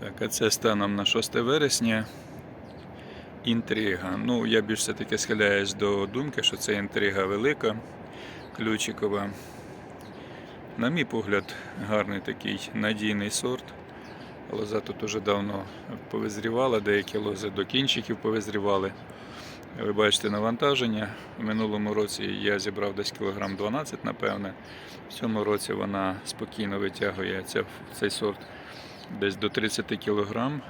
Так, а це станом на 6 вересня. Інтрига. Ну, я більш все-таки схиляюсь до думки, що це інтрига велика, ключикова. На мій погляд, гарний такий надійний сорт. Лоза тут уже давно повизрівала, деякі лози до кінчиків повизрівали. Ви бачите навантаження. В минулому році я зібрав десь кілограм 12, напевне. В цьому році вона спокійно витягує цей сорт десь до 30 кілограм.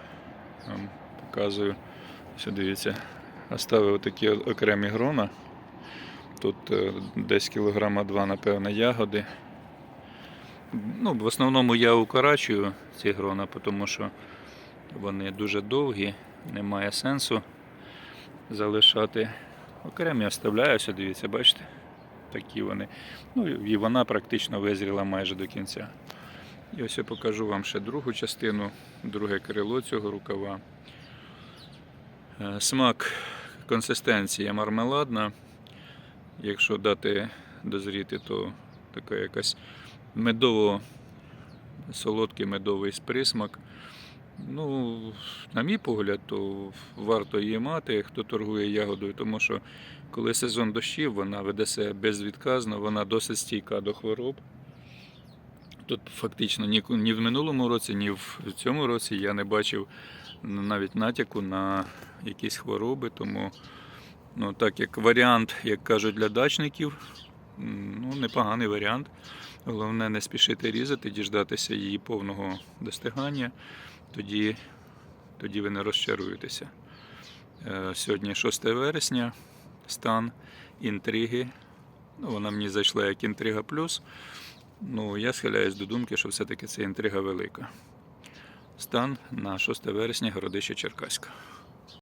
Вам Показую. Ось дивіться, оставив такі окремі грона. Тут е, десь кілограма два, напевне, ягоди. Ну, в основному я укорачую ці грона, тому що вони дуже довгі, немає сенсу залишати. Окремі оставляю, ось дивіться, бачите? Такі вони. Ну і вона практично визріла майже до кінця. І ось я покажу вам ще другу частину, друге крило цього рукава. Е, Смак, консистенція мармеладна. Якщо дати дозріти, то така якась медово-солодкий медовий присмак. Ну, на мій погляд, то варто її мати, хто торгує ягодою, тому що коли сезон дощів, вона веде себе безвідказно, вона досить стійка до хвороб. Тут фактично ні, ні в минулому році, ні в цьому році я не бачив навіть натяку на якісь хвороби, тому ну, так як варіант, як кажуть для дачників, ну, непоганий варіант. Головне не спішити різати, діждатися її повного достигання, тоді, тоді ви не розчаруєтеся. Е, Сьогодні 6 вересня, стан інтриги. Ну, вона мені зайшла як інтрига плюс. Ну, я схиляюсь до думки, що все-таки це інтрига велика. Стан на 6 вересня, городище Черкаська.